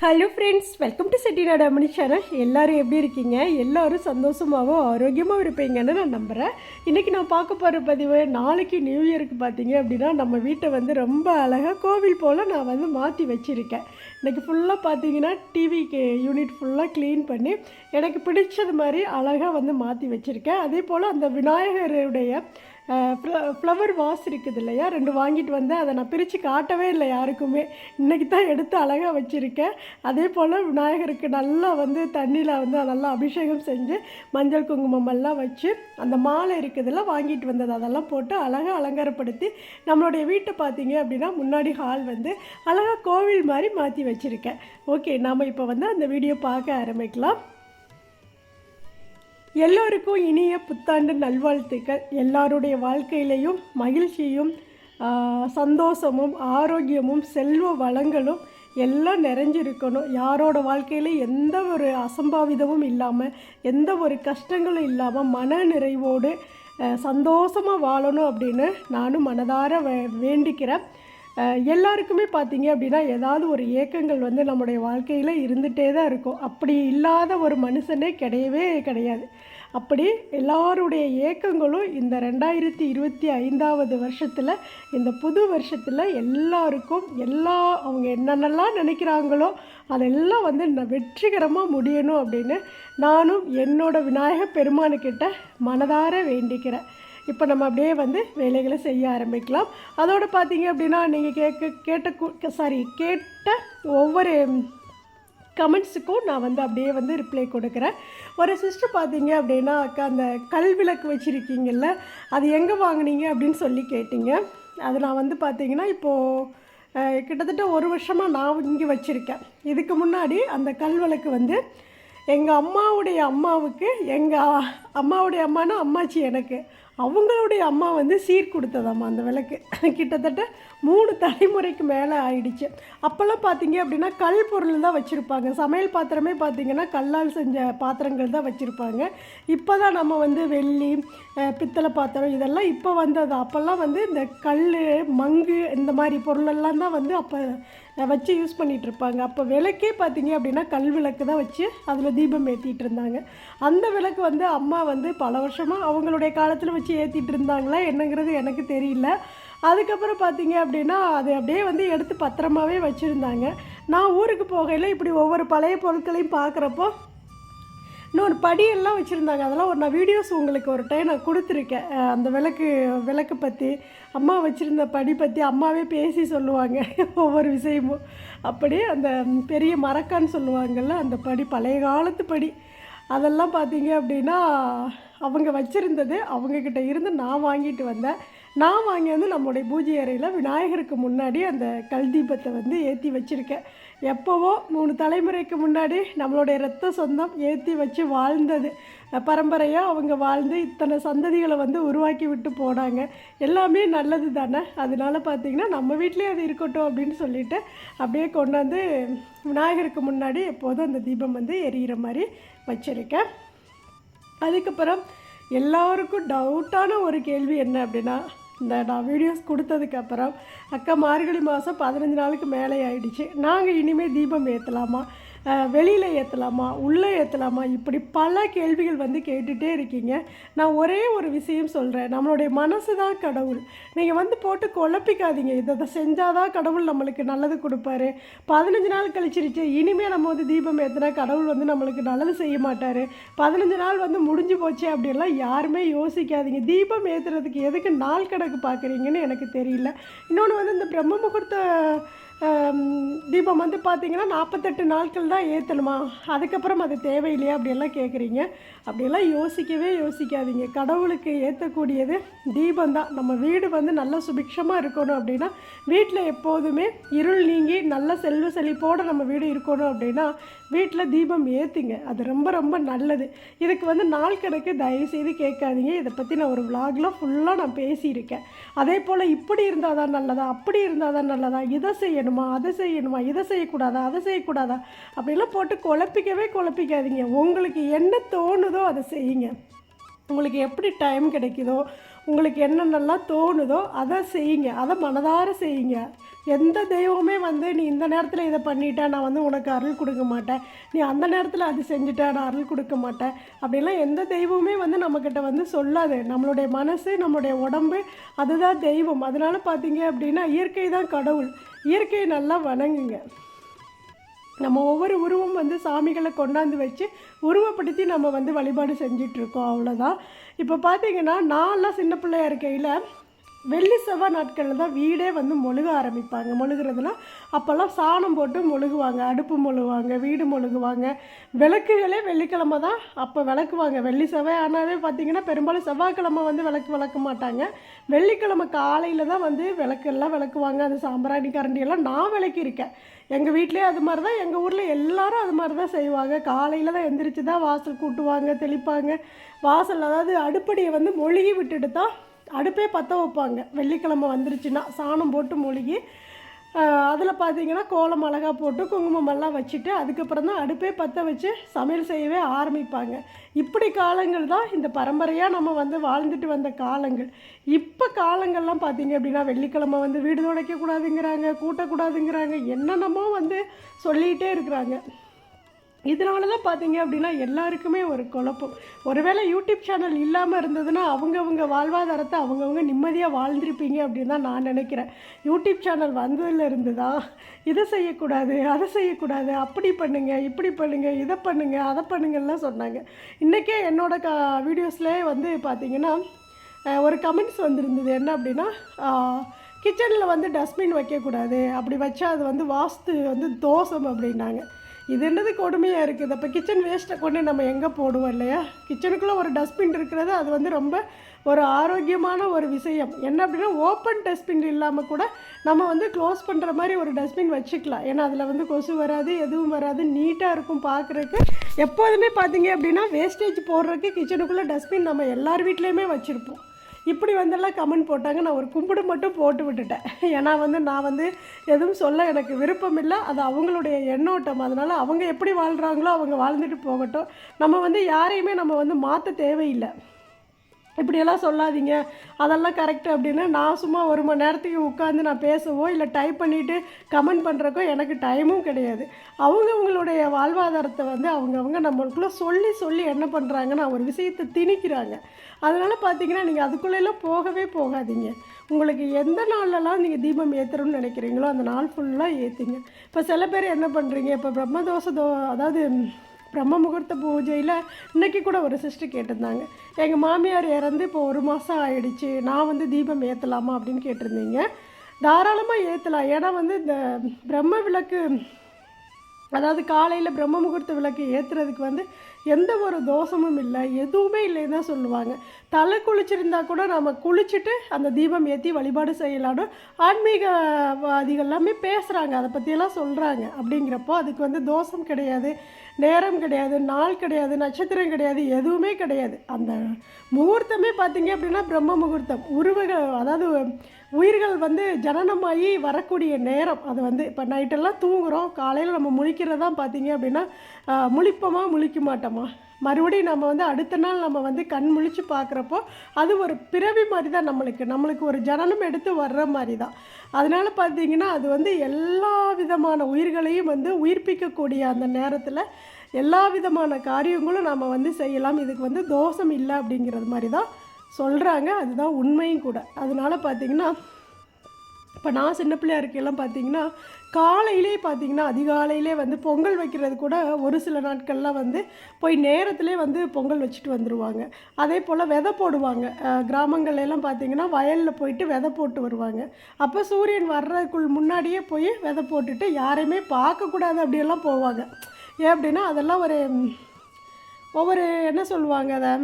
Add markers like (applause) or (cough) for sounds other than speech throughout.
Hello friends welcome to Chettinadu Ammani channel எல்லோரும் எப்படி இருக்கீங்க? எல்லாரும் சந்தோஷமாகவும் ஆரோக்கியமாகவும் இருப்பீங்கன்னு நான் நம்புகிறேன் இன்றைக்கி நான் பார்க்க போகிற பதிவு நாளைக்கு நியூ இயருக்கு பார்த்தீங்க அப்படின்னா நம்ம வீட்டை வந்து ரொம்ப அழகாக கோவில் போல் நான் வந்து மாற்றி வச்சுருக்கேன். இன்றைக்கி ஃபுல்லாக பார்த்தீங்கன்னா டிவிக்கு யூனிட் ஃபுல்லாக க்ளீன் பண்ணி எனக்கு பிடிச்சது மாதிரி அழகாக வந்து மாற்றி வச்சுருக்கேன். அதே போல் அந்த விநாயகருடைய ஃப்ளவர் வாஸ் இருக்குது இல்லையா? ரெண்டு வாங்கிட்டு வந்தேன். அதை நான் பிரித்து காட்டவே இல்லை யாருக்குமே. இன்றைக்கி தான் எடுத்து அழகாக வச்சுருக்கேன். அதே போல் விநாயகருக்கு நல்லா வந்து தண்ணியில் வந்து நல்லா அபிஷேகம் செஞ்சு மஞ்சள் குங்குமம் எல்லாம் வச்சு அந்த மாலை இருக்குதுல வாங்கிட்டு வந்தது. அதெல்லாம் போட்டு அழகாக அலங்காரப்படுத்தி நம்மளுடைய வீட்டை பார்த்தீங்க அப்படின்னா முன்னாடி ஹால் வந்து அழகாக கோவில் மாதிரி மாற்றி வச்சுருக்கேன். ஓகே நாம் இப்போ வந்து அந்த வீடியோ பார்க்க ஆரம்பிக்கலாம். எல்லோருக்கும் இனிய புத்தாண்டு நல்வாழ்த்துக்கள். எல்லாருடைய வாழ்க்கையிலையும் மகிழ்ச்சியும் சந்தோஷமும் ஆரோக்கியமும் செல்வ வளங்களும் எல்லாம் நிறைஞ்சிருக்கணும். யாரோட வாழ்க்கையில எந்த ஒரு அசம்பாவிதமும் இல்லாமல் எந்த ஒரு கஷ்டங்களும் இல்லாமல் மன நிறைவோடு சந்தோஷமாக வாழணும் அப்படின்னு நானும் மனதார வே வேண்டிக்கிறேன். எல்லாருக்குமே பார்த்தீங்க அப்படின்னா ஏதாவது ஒரு ஏக்கங்கள் வந்து நம்முடைய வாழ்க்கையில் இருந்துகிட்டே தான் இருக்கும். அப்படி இல்லாத ஒரு மனுஷனே கிடையவே கிடையாது. அப்படி எல்லாருடைய ஏக்கங்களும் இந்த ரெண்டாயிரத்தி இருபத்தி ஐந்தாவது வருஷத்தில் இந்த புது வருஷத்தில் எல்லாருக்கும் எல்லா அவங்க என்னென்னலாம் நினைக்கிறாங்களோ அதெல்லாம் வந்து நான் வெற்றிகரமாக முடியணும் அப்படின்னு நானும் என்னோட விநாயக பெருமானுக்கிட்ட மனதார வேண்டிக்கிறேன். இப்போ நம்ம அப்படியே வந்து வேலைகளை செய்ய ஆரம்பிக்கலாம். அதோடு பார்த்தீங்க அப்படின்னா நீங்கள் கேட்க கேட்ட சாரி கேட்ட ஒவ்வொரு கமெண்ட்ஸுக்கும் நான் வந்து அப்படியே வந்து ரிப்ளை கொடுக்குறேன். ஒரு சிஸ்டர் பார்த்தீங்க அப்படின்னா அக்கா அந்த கல் விளக்கு வச்சுருக்கீங்கல்ல அது எங்கே வாங்குனீங்க அப்படின்னு சொல்லி கேட்டிங்க. அது நான் வந்து பார்த்தீங்கன்னா இப்போது கிட்டத்தட்ட ஒரு வருஷமாக நான் இங்கே வச்சுருக்கேன். இதுக்கு முன்னாடி அந்த கல் விளக்கு வந்து எங்கள் அம்மாவுடைய அம்மாவுக்கு எங்கள் அம்மாவுடைய அம்மானா அம்மாச்சி எனக்கு. அவங்களுடைய அம்மா வந்து சீர் கொடுத்ததாம்மா அந்த விளக்கு. கிட்டத்தட்ட மூணு தலைமுறைக்கு மேலே ஆயிடுச்சு. அப்போல்லாம் பார்த்தீங்க அப்படின்னா கல் பொருள் தான் வச்சுருப்பாங்க. சமையல் பாத்திரமே பார்த்தீங்கன்னா கல்லால் செஞ்ச பாத்திரங்கள் தான் வச்சுருப்பாங்க. இப்போ தான் நம்ம வந்து வெள்ளி பித்தளை பாத்திரம் இதெல்லாம் இப்போ வந்தது. அப்போல்லாம் வந்து இந்த கல் மங்கு இந்த மாதிரி பொருளெல்லாம் தான் வந்து அப்போ வச்சு யூஸ் பண்ணிகிட்டு இருப்பாங்க. அப்போ விளக்கே பார்த்தீங்க அப்படின்னா கல் விளக்கு தான் வச்சு அதில் தீபம் ஏற்றிட்டு இருந்தாங்க. அந்த விளக்கு வந்து அம்மா வந்து பல வருஷமாக அவங்களுடைய காலத்தில் வச்சு ஏற்றிட்டு இருந்தாங்களா என்னங்கிறது எனக்கு தெரியல. அதுக்கப்புறம் பார்த்தீங்க அப்படின்னா அது அப்படியே வந்து எடுத்து பத்திரமாவே வச்சுருந்தாங்க. நான் ஊருக்கு போகையில் இப்படி ஒவ்வொரு பழைய பொருட்களையும் பார்க்குறப்போ இன்னொரு படியெல்லாம் வச்சுருந்தாங்க. அதெல்லாம் ஒரு நான் வீடியோஸ் உங்களுக்கு ஒரு டைம் நான் கொடுத்துருக்கேன். அந்த விளக்கு விளக்கு பற்றி அம்மா வச்சுருந்த படி பற்றி அம்மாவே பேசி சொல்லுவாங்க (laughs) ஒவ்வொரு விஷயமும். அப்படியே அந்த பெரிய மரக்கான்னு சொல்லுவாங்கள்ல அந்த படி பழைய காலத்து படி. அதெல்லாம் பார்த்தீங்க அப்படின்னா அவங்க வச்சுருந்தது அவங்கக்கிட்ட இருந்து நான் வாங்கிட்டு வந்தேன். நான் வாங்கி வந்து நம்முடைய பூஜை அறையில் விநாயகருக்கு முன்னாடி அந்த கல் தீபத்தை வந்து ஏற்றி வச்சுருக்கேன். எப்போவோ மூணு தலைமுறைக்கு முன்னாடி நம்மளுடைய ரத்த சொந்தம் ஏற்றி வச்சு வாழ்ந்தது. பரம்பரையாக அவங்க வாழ்ந்து இத்தனை சந்ததிகளை வந்து உருவாக்கி விட்டு போனாங்க. எல்லாமே நல்லது தானே? அதனால பார்த்திங்கன்னா நம்ம வீட்லேயே அது இருக்கட்டும் அப்படின்னு சொல்லிட்டு அப்படியே கொண்டாந்து விநாயகருக்கு முன்னாடி எப்போதும் அந்த தீபம் வந்து எரியிற மாதிரி வச்சுருக்கேன். அதுக்கப்புறம் எல்லாருக்கும் டவுட்டான ஒரு கேள்வி என்ன அப்படின்னா இந்த நான் வீடியோஸ் கொடுத்ததுக்கப்புறம் அக்கா மார்கழி மாதம் பதினஞ்சு நாளுக்கு மேலே ஆயிடுச்சு. நாங்கள் இனிமேல் தீபம் ஏற்றலாமா வெளியில் ஏற்றலாமா உள்ளே ஏற்றலாமா இப்படி பல கேள்விகள் வந்து கேட்டுகிட்டே இருக்கீங்க. நான் ஒரே ஒரு விஷயம் சொல்கிறேன் நம்மளுடைய மனசு தான் கடவுள். நீங்கள் வந்து போட்டு குழப்பிக்காதீங்க. இதை இதை செஞ்சாதான் கடவுள் நம்மளுக்கு நல்லது கொடுப்பாரு. பதினஞ்சு நாள் கழிச்சிருச்சு. இனிமேல் நம்ம வந்து தீபம் ஏற்றினா கடவுள் வந்து நம்மளுக்கு நல்லது செய்ய மாட்டார். பதினஞ்சு நாள் வந்து முடிஞ்சு போச்சு அப்படின்லாம் யாருமே யோசிக்காதீங்க. தீபம் ஏற்றுறதுக்கு எதுக்கு நாள் கணக்கு பார்க்குறீங்கன்னு எனக்கு தெரியல. இன்னொன்று வந்து இந்த பிரம்ம முகூர்த்த தீபம் வந்து பார்த்தீங்கன்னா நாற்பத்தெட்டு நாட்கள் தான் ஏற்றணுமா அதுக்கப்புறம் அது தேவையில்லையா? அப்படியெல்லாம் கேட்குறீங்க அப்படியெல்லாம் யோசிக்கவே யோசிக்காதீங்க. கடவுளுக்கு ஏற்றக்கூடியது தீபம் தான் நம்ம வீடு வந்து நல்ல சுபிக்ஷமாக இருக்கணும் அப்படின்னா வீட்டில் எப்போதுமே இருள் நீங்கி நல்ல செல்வ செழிப்போடு நம்ம வீடு இருக்கணும் அப்படின்னா வீட்டில் தீபம் ஏற்றுங்க அது ரொம்ப ரொம்ப நல்லது. இதுக்கு வந்து நாள் கணக்கு தயவுசெய்து கேட்காதீங்க. இதை பற்றி நான் ஒரு விலாகில் ஃபுல்லாக நான் பேசியிருக்கேன். அதே போல் இப்படி இருந்தால் தான் நல்லதா? அப்படி இருந்தால் தான் நல்லதா? இதை செய்யணுமா? அதை செய்யணுமா? இதை செய்யக்கூடாதா? அதை செய்யக்கூடாதா? அப்படிலாம் போட்டு குழப்பிக்கவே குழப்பிக்காதீங்க. உங்களுக்கு என்ன தோணுதோ அதை செய்யுங்க. உங்களுக்கு எப்படி டைம் கிடைக்குதோ உங்களுக்கு என்னென்னலாம் தோணுதோ அதை செய்யுங்க. அதை மனதார செய்யுங்க. எந்த தெய்வமே வந்து நீ இந்த நேரத்தில் இதை பண்ணிட்டா நான் வந்து உனக்கு அருள் கொடுக்க மாட்டேன். நீ அந்த நேரத்தில் அது செஞ்சுட்டா நான் அருள் கொடுக்க மாட்டேன். அப்படிலாம் எந்த தெய்வமே வந்து நம்மக்கிட்ட வந்து சொல்லாது. நம்மளுடைய மனசு நம்மளுடைய உடம்பு அதுதான் தெய்வம். அதனால் பார்த்தீங்க அப்படின்னா இயற்கை தான் கடவுள். இயற்கையை நல்லா வணங்குங்க. நம்ம ஒவ்வொரு உருவம் வந்து சாமிகளை கொண்டாந்து வச்சு உருவப்படுத்தி நம்ம வந்து வழிபாடு செஞ்சிட்ருக்கோம் அவ்வளோதான் இப்போ பார்த்தீங்கன்னா நான்லாம் சின்ன பிள்ளையா இருக்கையில் வெள்ளி செவ்வாய் நாட்களில் தான் வீடே வந்து மொழுக ஆரம்பிப்பாங்க. மொழுகிறதுனா அப்போல்லாம் சாணம் போட்டு மொழுகுவாங்க அடுப்பு மொழுகுவாங்க வீடு மொழுகுவாங்க. விளக்குகளே வெள்ளிக்கிழமை தான் அப்போ விளக்குவாங்க. வெள்ளி செவ்வாய் ஆனாவே பார்த்தீங்கன்னா பெரும்பாலும் செவ்வாய்க்கிழமை வந்து விளக்கு விளக்க மாட்டாங்க. வெள்ளிக்கிழமை காலையில் தான் வந்து விளக்கெல்லாம் விளக்குவாங்க. அந்த சாம்பிராணி கரண்டியெல்லாம் நான் விளக்கியிருக்கேன். எங்கள் வீட்லேயே அது மாதிரி தான் எங்கள் ஊரில் எல்லாரும் அது மாதிரி தான் செய்வாங்க. காலையில் தான் எந்திரிச்சு தான் வாசல் கூட்டுவாங்க தெளிப்பாங்க. வாசல் அதாவது அடுப்படியை வந்து மொழுகி விட்டுட்டு தான் அடுப்பே பற்ற வைப்பாங்க. வெள்ளிக்கிழமை வந்துருச்சுன்னா சாணம் போட்டு மொழுகி அதில் பார்த்தீங்கன்னா கோலம் அழகா போட்டு குங்குமமெல்லாம் வச்சுட்டு அதுக்கப்புறம் தான் அடுப்பே பற்ற வச்சு சமையல் செய்யவே ஆரம்பிப்பாங்க. இப்படி காலங்கள் தான் இந்த பரம்பரையாக நம்ம வந்து வாழ்ந்துட்டு வந்த காலங்கள். இப்போ காலங்கள்லாம் பார்த்தீங்க அப்படின்னா வெள்ளிக்கிழமை வந்து வீடு துடைக்கக்கூடாதுங்கிறாங்க கூட்டக்கூடாதுங்கிறாங்க என்னென்னமோ வந்து சொல்லிகிட்டே இருக்கிறாங்க. இதனால தான் பார்த்தீங்க அப்படின்னா எல்லாருக்குமே ஒரு குழப்பம். ஒருவேளை யூடியூப் சேனல் இல்லாமல் இருந்ததுன்னா அவங்கவுங்க வாழ்வாதாரத்தை அவங்கவுங்க நிம்மதியாக வாழ்ந்திருப்பீங்க அப்படின்னு தான் நான் நினைக்கிறேன். யூடியூப் சேனல் வந்ததுலேருந்து தான் இதை செய்யக்கூடாது அதை செய்யக்கூடாது அப்படி பண்ணுங்கள் இப்படி பண்ணுங்கள் இதை பண்ணுங்கள் அதை பண்ணுங்கள்லாம் சொன்னாங்க. இன்றைக்கே என்னோட க வீடியோஸ்லேயே வந்து பார்த்தீங்கன்னா ஒரு கமெண்ட்ஸ் வந்திருந்தது. என்ன அப்படின்னா கிச்சனில் வந்து டஸ்ட்பின் வைக்கக்கூடாது. அப்படி வச்சா அது வந்து வாஸ்து வந்து தோஷம் அப்படின்னாங்க. இது என்னது கொடுமையாக இருக்குது? அப்போ கிச்சன் வேஸ்ட்டை கொண்டு நம்ம எங்கே போடுவோம் இல்லையா? கிச்சனுக்குள்ளே ஒரு டஸ்ட்பின் இருக்கிறது அது வந்து ரொம்ப ஒரு ஆரோக்கியமான ஒரு விஷயம். என்ன அப்படின்னா ஓப்பன் டஸ்ட்பின் இல்லாமல் கூட நம்ம வந்து க்ளோஸ் பண்ணுற மாதிரி ஒரு டஸ்ட்பின் வச்சுக்கலாம். ஏன்னா அதில் வந்து கொசு வராது எதுவும் வராது நீட்டாக இருக்கும் பார்க்குறதுக்கு எப்போதுமே பார்த்தீங்க அப்படின்னா வேஸ்டேஜ் போடுறதுக்கு கிச்சனுக்குள்ளே டஸ்ட்பின் நம்ம எல்லார் வீட்லேயுமே வச்சுருப்போம். இப்படி வந்தெல்லாம் கமெண்ட் போட்டாங்க. நான் ஒரு கும்பிடு மட்டும் போட்டு விட்டுட்டேன். ஏன்னா வந்து நான் வந்து எதுவும் சொல்ல எனக்கு விருப்பம் இல்லை. அது அவங்களுடைய எண்ணோட்டம். அதனால் அவங்க எப்படி வாழ்கிறாங்களோ அவங்க வாழ்ந்துட்டு போகட்டும். நம்ம வந்து யாரையுமே நம்ம வந்து மாற்ற தேவையில்லை. இப்படியெல்லாம் சொல்லாதீங்க. அதெல்லாம் கரெக்டு அப்படின்னு நான் சும்மா ஒரு மணி நேரத்துக்கு உட்காந்து நான் பேசவோ இல்லை டைப் பண்ணிவிட்டு கமெண்ட் பண்ணுறக்கோ எனக்கு டைமும் கிடையாது. அவங்கவுங்களுடைய வாழ்வாதாரத்தை வந்து அவங்கவுங்க நம்மளுக்குள்ளே சொல்லி சொல்லி என்ன பண்ணுறாங்கன்னா ஒரு விஷயத்தை திணிக்கிறாங்க. அதனால் பார்த்தீங்கன்னா நீங்கள் அதுக்குள்ளெல்லாம் போகவே போகாதீங்க. உங்களுக்கு எந்த நாள்லலாம் நீங்கள் தீபம் ஏற்றுறோம்னு நினைக்கிறீங்களோ அந்த நாள் ஃபுல்லாக ஏற்றுங்க இப்போ சில பேர் என்ன பண்ணுறீங்க இப்போ பிரம்மதோஷ தோ அதாவது பிரம்ம முகூர்த்த பூஜையில் இன்றைக்கி கூட ஒரு சிஸ்டர் கேட்டிருந்தாங்க. எங்கள் மாமியார் இறந்து இப்போ ஒரு மாதம் ஆயிடுச்சு. நான் வந்து தீபம் ஏற்றலாமா அப்படின்னு கேட்டிருந்தீங்க. தாராளமாக ஏற்றலாம் ஏன்னா வந்து இந்த பிரம்ம விளக்கு அதாவது காலையில் பிரம்ம முகூர்த்த விளக்கு ஏற்றுறதுக்கு வந்து எந்த ஒரு தோஷமும் இல்லை. எதுவுமே இல்லைன்னு தான் சொல்லுவாங்க. தலை குளிச்சிருந்தா கூட நம்ம குளிச்சுட்டு அந்த தீபம் ஏற்றி வழிபாடு செய்யலான்னு ஆன்மீகவாதிகள் எல்லாமே பேசுகிறாங்க அதை பற்றியெல்லாம் சொல்கிறாங்க அப்படிங்கிறப்போ அதுக்கு வந்து தோஷம் கிடையாது. நேரம் கிடையாது நாள் கிடையாது நட்சத்திரம் கிடையாது எதுவுமே கிடையாது. அந்த முகூர்த்தமே பார்த்தீங்க அப்படின்னா பிரம்ம முகூர்த்தம். உருவகம் அதாவது உயிர்கள் வந்து ஜனனமாகி வரக்கூடிய நேரம். அது வந்து இப்போ நைட்டெல்லாம் தூங்குகிறோம் காலையில் நம்ம முழிக்கிறதா பார்த்தீங்க அப்படின்னா முழிப்போமா முழிக்க மாட்டோமா மறுபடியும் நம்ம வந்து அடுத்த நாள் நம்ம வந்து கண் முழிச்சு பார்க்குறப்போ அது ஒரு பிறவி மாதிரி தான் நம்மளுக்கு. நம்மளுக்கு ஒரு ஜனனம் எடுத்து வர்ற மாதிரி தான் அதனால் பார்த்தீங்கன்னா அது வந்து எல்லா விதமான உயிர்களையும் வந்து உயிர்ப்பிக்கக்கூடிய அந்த நேரத்தில் எல்லா விதமான காரியங்களும் நம்ம வந்து செய்யலாம். இதுக்கு வந்து தோஷம் இல்லை அப்படிங்கிறது மாதிரி தான் சொல்கிறாங்க அதுதான் உண்மையும் கூட. அதனால பார்த்தீங்கன்னா இப்போ நான் சின்ன பிள்ளையா இருக்கையெல்லாம் பார்த்தீங்கன்னா காலையிலே பார்த்தீங்கன்னா அதிகாலையிலே வந்து பொங்கல் வைக்கிறது கூட ஒரு சில நாட்கள்லாம் வந்து போய் நேரத்திலே வந்து பொங்கல் வச்சுட்டு வந்துடுவாங்க அதே போல் விதை போடுவாங்க. கிராமங்கள்லாம் பார்த்திங்கன்னா பார்த்தீங்கன்னா வயலில் போயிட்டு விதை போட்டு வருவாங்க. அப்போ சூரியன் வர்றதுக்குள் முன்னாடியே போய் விதை போட்டுட்டு யாரையுமே பார்க்கக்கூடாது அப்படியெல்லாம் போவாங்க. ஏன் அப்படின்னா அதெல்லாம் ஒரு ஒவ்வொரு என்ன சொல்லுவாங்க அதை?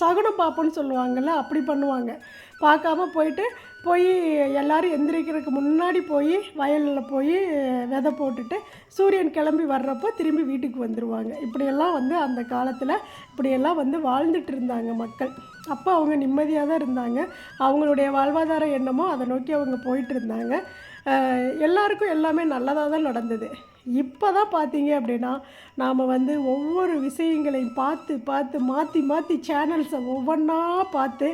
சகுனம் பார்ப்போன்னு சொல்லுவாங்கள்ல அப்படி பண்ணுவாங்க. பார்க்காம போயிட்டு போய் எல்லாரும் எந்திரிக்கிறதுக்கு முன்னாடி போய் வயலில் போய் விதை போட்டுட்டு சூரியன் கிளம்பி வர்றப்போ திரும்பி வீட்டுக்கு வந்துடுவாங்க இப்படியெல்லாம் வந்து அந்த காலத்தில் இப்படியெல்லாம் வந்து வாழ்ந்துட்டு இருந்தாங்க மக்கள். அப்போ அவங்க நிம்மதியாக தான் இருந்தாங்க. அவங்களுடைய வாழ்வாதாரம் என்னமோ அதை நோக்கி அவங்க போயிட்டு இருந்தாங்க. எல்லாருக்கும் எல்லாமே நல்லதாக தான் நடந்தது. இப்போ தான் பார்த்தீங்க அப்படின்னா நாம் வந்து ஒவ்வொரு விஷயங்களையும் பார்த்து பார்த்து மாற்றி மாற்றி சேனல்ஸை ஒவ்வொன்றா பார்த்து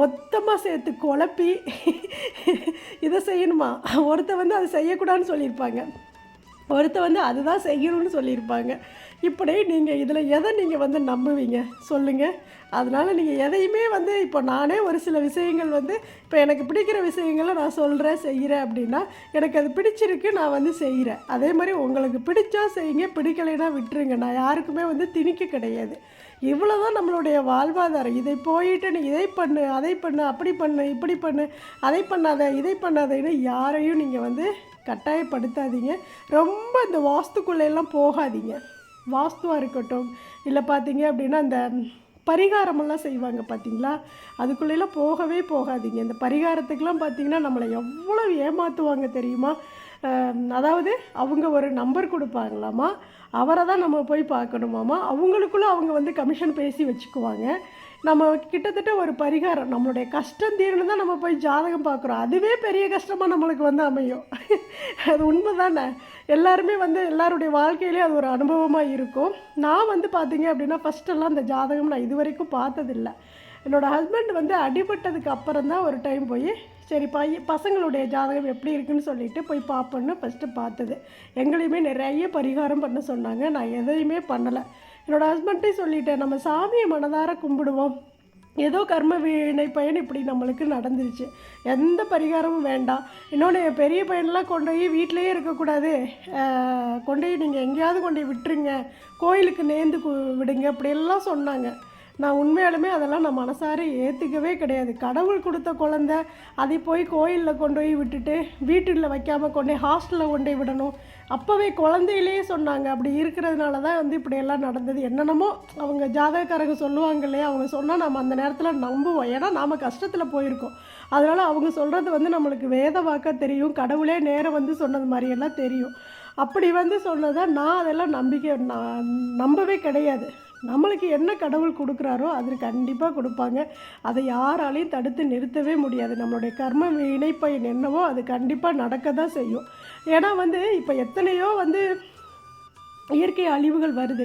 மொத்தமாக சேர்த்து குழப்பி இதை செய்யணுமா? ஒருத்த வந்து அதை செய்யக்கூடாதுன்னு சொல்லியிருப்பாங்க. ஒருத்த வந்து அதுதான் செய்யணும்னு சொல்லியிருப்பாங்க. இப்படி நீங்கள் இதில் எதை நீங்கள் வந்து நம்புவீங்க? சொல்லுங்கள் அதனால் நீங்கள் எதையுமே வந்து இப்போ நானே ஒரு சில விஷயங்கள் வந்து இப்போ எனக்கு பிடிக்கிற விஷயங்களை நான் சொல்கிறேன் செய்கிறேன் அப்படின்னா எனக்கு அது பிடிச்சிருக்கு நான் வந்து செய்கிறேன் அதே மாதிரி உங்களுக்கு பிடிச்சா செய்யுங்க பிடிக்கலைன்னா விட்டுருங்க. நான் யாருக்குமே வந்து திணிக்க கிடையாது. இவ்வளோ தான் நம்மளுடைய வாழ்வாதாரம். இதை போயிட்டு நீ இதை பண்ணு அதை பண்ணு அப்படி பண்ணு இப்படி பண்ணு அதை பண்ணாத இதை பண்ணாதேன்னு யாரையும் நீங்கள் வந்து கட்டாயப்படுத்தாதீங்க. ரொம்ப இந்த வாஸ்துக்குள்ளெல்லாம் போகாதீங்க. வாஸ்துவாக இருக்கட்டும். இல்லை பார்த்தீங்க அப்படின்னா அந்த பரிகாரமெல்லாம் செய்வாங்க பார்த்தீங்களா? அதுக்குள்ளெல்லாம் போகவே போகாதீங்க. இந்த பரிகாரத்துக்கெலாம் பார்த்தீங்கன்னா நம்மளை எவ்வளோ ஏமாற்றுவாங்க தெரியுமா? அதாவது அவங்க ஒரு நம்பர் கொடுப்பாங்களாமா? அவரை தான் நம்ம போய் பார்க்கணுமாமா? அவங்களுக்குள்ள அவங்க வந்து கமிஷன் பேசி வச்சுக்குவாங்க. நம்ம கிட்டத்தட்ட ஒரு பரிகாரம் நம்மளுடைய கஷ்டம் தீரணும் தான் நம்ம போய் ஜாதகம் பார்க்குறோம். அதுவே பெரிய கஷ்டமாக நம்மளுக்கு வந்து அமையும். அது உண்மை தானே எல்லாருமே வந்து எல்லாருடைய வாழ்க்கையிலே அது ஒரு அனுபவமாக இருக்கும். நான் வந்து பார்த்தீங்க அப்படின்னா ஃபஸ்ட்டெல்லாம் அந்த ஜாதகம் நான் இது வரைக்கும் பார்த்ததில்ல. என்னோடய ஹஸ்பண்ட் வந்து அடிபட்டதுக்கு அப்புறம் தான் ஒரு டைம் போய் சரி பைய பசங்களுடைய ஜாதகம் எப்படி இருக்குன்னு சொல்லிட்டு போய் பார்ப்போன்னு ஃபஸ்ட்டு பார்த்தது. எங்களையுமே நிறைய பரிகாரம் பண்ண சொன்னாங்க. நான் எதையுமே பண்ணலை. என்னோடய ஹஸ்பண்ட்டே சொல்லிட்டேன் நம்ம சாமியை மனதார கும்பிடுவோம். ஏதோ கர்ம வினை பயன் இப்படி நம்மளுக்கு நடந்துருச்சு. எந்த பரிகாரமும் வேண்டாம். இன்னொன்று என் பெரிய பையன்லாம் கொண்டு போய் வீட்டிலேயே இருக்கக்கூடாது. கொண்டு போய் நீங்கள் எங்கேயாவது கொண்டு போய் விட்டுருங்க. கோயிலுக்கு நேர்ந்து கு- விடுங்க. அப்படியெல்லாம் சொன்னாங்க. நான் உண்மையாலுமே அதெல்லாம் நான் மனசார ஏற்றுக்கவே கிடையாது. கடவுள் கொடுத்த குழந்த அதை போய் கோயிலில் கொண்டு போய் விட்டுட்டு வீட்டில் வைக்காமல் கொண்டு போய் ஹாஸ்டலில் கொண்டு போய் விடணும். அப்போவே குழந்தையிலேயே சொன்னாங்க. அப்படி இருக்கிறதுனால தான் வந்து இப்படியெல்லாம் நடந்தது. என்னென்னமோ அவங்க ஜாதகக்காரங்க சொல்லுவாங்க இல்லையா? அவங்க சொன்னால் நம்ம அந்த நேரத்தில் நம்புவோம். ஏன்னா நாம் கஷ்டத்தில் போயிருக்கோம். அதனால் அவங்க சொல்கிறது வந்து நம்மளுக்கு வேத வாக்காக தெரியும். கடவுளே நேரம் வந்து சொன்னது மாதிரியெல்லாம் தெரியும். அப்படி வந்து சொன்னதை நான் அதெல்லாம் நம்பிக்கை நான் நம்பவே கிடையாது. நம்மளுக்கு என்ன கடவுள் கொடுக்குறாரோ அது கண்டிப்பாக கொடுப்பாங்க. அதை யாராலையும் தடுத்து நிறுத்தவே முடியாது. நம்மளுடைய கர்ம இணைப்பை என்னவோ அது கண்டிப்பாக நடக்க தான் செய்யும். ஏன்னா வந்து இப்போ எத்தனையோ வந்து இயற்கை அழிவுகள் வருது.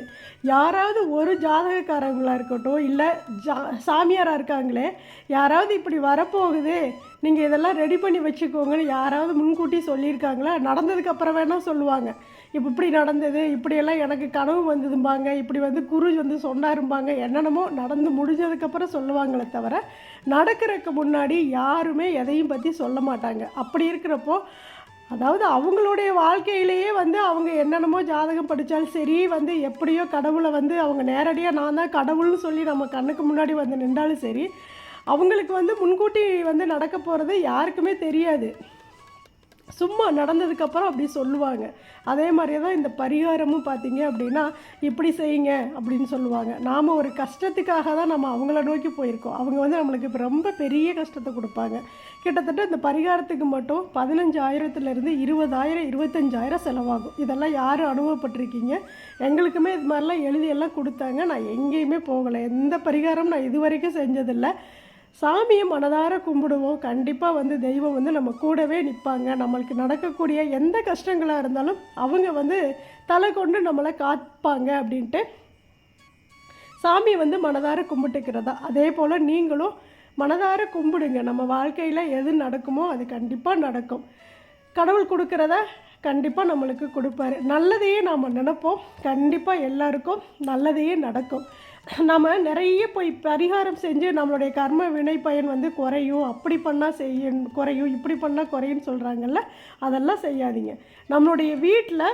யாராவது ஒரு ஜாதகக்காரங்களாக இருக்கட்டும் இல்லை ஜா சாமியாராக இருக்காங்களே யாராவது இப்படி வரப்போகுது நீங்கள் இதெல்லாம் ரெடி பண்ணி வச்சுக்கோங்கன்னு யாராவது முன்கூட்டி சொல்லியிருக்காங்களா? நடந்ததுக்கப்புறம் வேணால் சொல்லுவாங்க. இப்போ இப்படி நடந்தது இப்படியெல்லாம் எனக்கு கனவு வந்ததும்பாங்க இப்படி வந்து குரு வந்து சொன்னாரும்பாங்க என்னென்னமோ நடந்து முடிஞ்சதுக்கப்புறம் சொல்லுவாங்களே தவிர நடக்கிறதுக்கு முன்னாடி யாருமே எதையும் பற்றி சொல்ல மாட்டாங்க. அப்படி இருக்கிறப்போ அதாவது அவங்களுடைய வாழ்க்கையிலேயே வந்து அவங்க என்னென்னமோ ஜாதகம் படித்தாலும் சரி வந்து எப்படியோ கடவுளை வந்து அவங்க நேரடியாக நான் தான் கடவுள்னு சொல்லி நம்ம கண்ணுக்கு முன்னாடி வந்து நின்றாலும் சரி அவங்களுக்கு வந்து முன்கூட்டி வந்து நடக்க போகிறது யாருக்குமே தெரியாது. சும்மா நடந்ததுக்கப்புறம் அப்படி சொல்லுவாங்க. அதே மாதிரியே தான் இந்த பரிகாரமும் பார்த்தீங்க அப்படின்னா இப்படி செய்யுங்க அப்படின்னு சொல்லுவாங்க. நாம் ஒரு கஷ்டத்துக்காக தான் நம்ம அவங்கள நோக்கி போயிருக்கோம். அவங்க வந்து நம்மளுக்கு இப்போ ரொம்ப பெரிய கஷ்டத்தை கொடுப்பாங்க. கிட்டத்தட்ட இந்த பரிகாரத்துக்கு மட்டும் பதினஞ்சாயிரத்துலேருந்து இருபதாயிரம் இருபத்தஞ்சாயிரம் செலவாகும். இதெல்லாம் யாரும் அனுபவப்பட்டிருக்கீங்க? எங்களுக்குமே இது மாதிரிலாம் எழுதியெல்லாம் கொடுத்தாங்க. நான் எங்கேயுமே போகலை. எந்த பரிகாரமும் நான் இது வரைக்கும் செஞ்சதில்லை. சாமியை மனதார கும்பிடுவோம். கண்டிப்பாக வந்து தெய்வம் வந்து நம்ம கூடவே நிற்பாங்க நம்மளுக்கு நடக்கக்கூடிய எந்த கஷ்டங்களாக இருந்தாலும் அவங்க வந்து தலை கொண்டு நம்மளை காப்பாங்க அப்படின்ட்டு சாமி வந்து மனதார கும்பிட்டுக்கிறதா. அதே போல் நீங்களும் மனதார கும்பிடுங்க. நம்ம வாழ்க்கையில் எது நடக்குமோ அது கண்டிப்பாக நடக்கும். கடவுள் கொடுக்குறத கண்டிப்பாக நம்மளுக்கு கொடுப்பாரு. நல்லதையே நாம் நினைப்போம். கண்டிப்பாக எல்லாருக்கும் நல்லதையே நடக்கும். நம்ம நிறைய போய் பரிகாரம் செஞ்சு நம்மளுடைய கர்ம வினை பயன் வந்து குறையும். அப்படி பண்ணால் செய்யும் குறையும் இப்படி பண்ணால் குறையும்னு சொல்கிறாங்கல்ல அதெல்லாம் செய்யாதீங்க. நம்மளுடைய வீட்டில்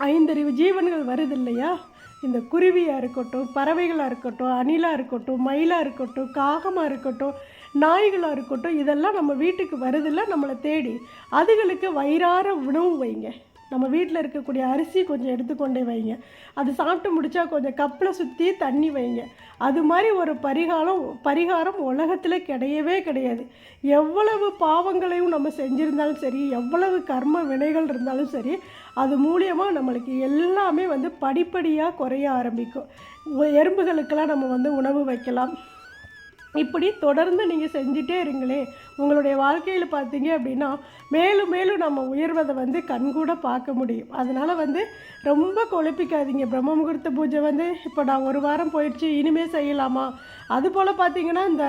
ஐந்தறிவு ஜீவன்கள் வருது இல்லையா? இந்த குருவியாக இருக்கட்டும் பறவைகளாக இருக்கட்டும் அணிலாக இருக்கட்டும் மயிலாக இருக்கட்டும் காகமாக இருக்கட்டும் நாய்களாக இருக்கட்டும் இதெல்லாம் நம்ம வீட்டுக்கு வருதில்ல? நம்மளை தேடி. அதுகளுக்கு வயிறார உணவு வைங்க. நம்ம வீட்டில் இருக்கக்கூடிய அரிசி கொஞ்சம் எடுத்துக்கொண்டே வைங்க. அது சாப்பிட்டு முடித்தா கொஞ்சம் கப்பில் சுற்றி தண்ணி வைங்க. அது மாதிரி ஒரு பரிகாரம் பரிகாரம் உலகத்தில் கிடையவே கிடையாது. எவ்வளவு பாவங்களையும் நம்ம செஞ்சுருந்தாலும் சரி எவ்வளவு கர்ம வினைகள் இருந்தாலும் சரி அது மூலியமாக நம்மளுக்கு எல்லாமே வந்து படிப்படியாக குறைய ஆரம்பிக்கும். எறும்புகளுக்கெல்லாம் நம்ம வந்து உணவு வைக்கலாம். இப்படி தொடர்ந்து நீங்கள் செஞ்சுட்டே இருங்களே. உங்களுடைய வாழ்க்கையில் பார்த்தீங்க அப்படின்னா மேலும் மேலும் நம்ம உயர்வதை வந்து கண்கூட பார்க்க முடியும். அதனால் வந்து ரொம்ப குழப்பிக்காதீங்க. பிரம்ம முகூர்த்த பூஜை வந்து இப்போ நான் ஒரு வாரம் போயிடுச்சு இனிமே செய்யலாமா? அதுபோல் பார்த்தீங்கன்னா இந்த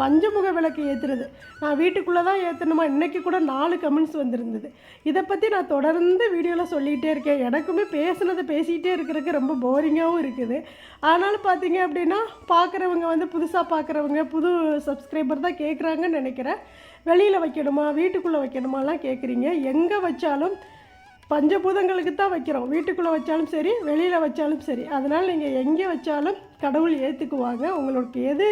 பஞ்சமுக விளக்கு ஏற்றுறது நான் வீட்டுக்குள்ளே தான் ஏற்றணுமா இன்றைக்கி கூட நாலு கமெண்ட்ஸ் வந்திருந்தது. இதை பற்றி நான் தொடர்ந்து வீடியோவில் சொல்லிகிட்டே இருக்கேன். எனக்குமே பேசுனதை பேசிகிட்டே இருக்கிறதுக்கு ரொம்ப போரிங்காகவும் இருக்குது. ஆனாலும் பார்த்தீங்க அப்படின்னா பார்க்குறவங்க வந்து புதுசாக பார்க்குறவங்க புது சப்ஸ்கிரைபர் தான் கேட்குறாங்கன்னு நினைக்கிறேன். வெளியில் வைக்கணுமா? வீட்டுக்குள்ளே வைக்கணுமாலாம் கேட்குறீங்க எங்கே வச்சாலும் பஞ்சபூதங்களுக்கு தான் வைக்கிறோம். வீட்டுக்குள்ளே வச்சாலும் சரி வெளியில் வச்சாலும் சரி. அதனால் நீங்கள் எங்கே வச்சாலும் கடவுள் ஏற்றுக்குவாங்க உங்களுக்கு எது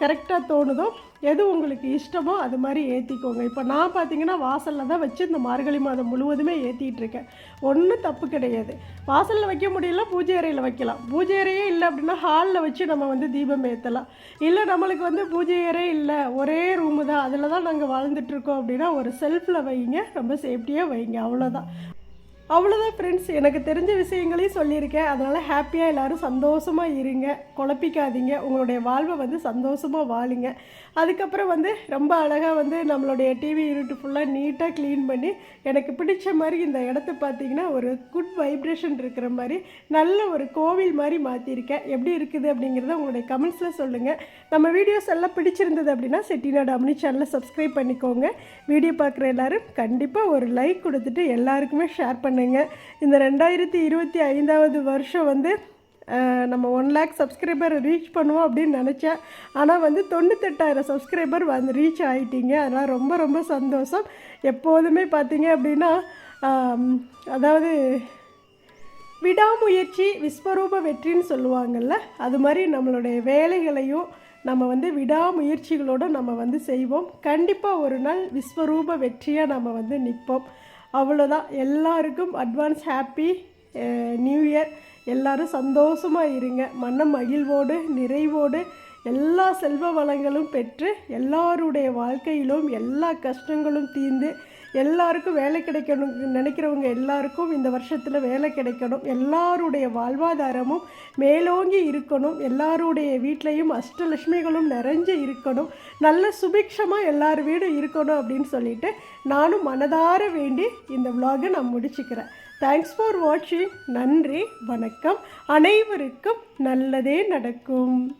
கரெக்டாக தோணுதோ எது உங்களுக்கு இஷ்டமோ அது மாதிரி ஏற்றிக்கோங்க இப்போ நான் பார்த்தீங்கன்னா வாசலில் தான் வச்சு இந்த மார்கழி மாதம் முழுவதுமே ஏற்றிட்டுருக்கேன் ஒன்றும் தப்பு கிடையாது. வாசலில் வைக்க முடியல பூஜை அறையில் வைக்கலாம். பூஜை அறையே இல்லை அப்படின்னா ஹாலில் வச்சு நம்ம வந்து தீபம் ஏற்றலாம் இல்லை நம்மளுக்கு வந்து பூஜை அறை இல்லை ஒரே ரூமு தான். அதில் தான் நாங்கள் வாழ்ந்துட்டுருக்கோம் அப்படின்னா ஒரு செல்ஃபில் வைங்க ரொம்ப சேஃப்டியாக வைங்க. அவ்வளோதான் அவ்வளோதான் ஃப்ரெண்ட்ஸ் எனக்கு தெரிஞ்ச விஷயங்களையும் சொல்லியிருக்கேன். அதனால் ஹாப்பியாக எல்லோரும் சந்தோஷமாக இருங்க. குழப்பிக்காதீங்க. உங்களுடைய வாழ்வை வந்து சந்தோஷமாக வாழுங்க. அதுக்கப்புறம் வந்து ரொம்ப அழகாக வந்து நம்மளுடைய டிவி யூனிட் ஃபுல்லாக நீட்டாக க்ளீன் பண்ணி எனக்கு பிடிச்ச மாதிரி இந்த இடத்த பார்த்திங்கன்னா ஒரு குட் வைப்ரேஷன் இருக்கிற மாதிரி நல்ல ஒரு கோவில் மாதிரி மாற்றிருக்கேன் எப்படி இருக்குது அப்படிங்கிறத உங்களுடைய கமெண்ட்ஸில் சொல்லுங்கள் நம்ம வீடியோஸ் எல்லாம் பிடிச்சிருந்தது அப்படின்னா செட்டிநாடு அம்னி சேனலை சப்ஸ்கிரைப் பண்ணிக்கோங்க. வீடியோ பார்க்குற எல்லோரும் கண்டிப்பாக ஒரு லைக் கொடுத்துட்டு எல்லாருக்குமே ஷேர் பண்ணுங்க இந்த ரெண்டாயிரத்தி இருபத்தி ஐந்தாவது வருஷம் வந்து நம்ம ஒன் லேக் சப்ஸ்கிரைபர் ரீச் பண்ணுவோம் அப்படின்னு நினச்சேன். ஆனால் வந்து தொண்ணூத்தெட்டாயிரம் சப்ஸ்கிரைபர் வந்து ரீச் ஆகிட்டீங்க அதெல்லாம் ரொம்ப ரொம்ப சந்தோஷம். எப்போதுமே பார்த்தீங்க அப்படின்னா அதாவது விடாமுயற்சி விஸ்வரூப வெற்றின்னு சொல்லுவாங்கள்ல அது மாதிரி நம்மளுடைய வேலைகளையும் நம்ம வந்து விடாமுயற்சிகளோடு நம்ம வந்து செய்வோம். கண்டிப்பாக ஒரு நாள் விஸ்வரூப வெற்றியாக நம்ம வந்து நிற்போம் அவ்வளோதான் எல்லாருக்கும் அட்வான்ஸ் ஹாப்பி நியூ இயர் எல்லாரும் சந்தோஷமாக இருங்க. மன மகிழ்வோடு நிறைவோடு எல்லா செல்வ வளங்களும் பெற்று எல்லாருடைய வாழ்க்கையிலும் எல்லா கஷ்டங்களும் தீர்ந்து எல்லாருக்கும் வேலை கிடைக்கணும் நினைக்கிறவங்க எல்லாருக்கும் இந்த வருஷத்தில் வேலை கிடைக்கணும். எல்லாருடைய வாழ்வாதாரமும் மேலோங்கி இருக்கணும். எல்லாருடைய வீட்லேயும் அஷ்டலட்சுமிகளும் நிறைஞ்சு இருக்கணும். நல்ல சுபிக்ஷமாக எல்லார் வீடும் இருக்கணும் அப்படின்னு சொல்லிட்டு நானும் மனதார வேண்டி இந்த விலாகை நான் முடிச்சுக்கிறேன். தேங்க்ஸ் ஃபார் வாட்சிங் நன்றி வணக்கம். அனைவருக்கும் நல்லதே நடக்கும்.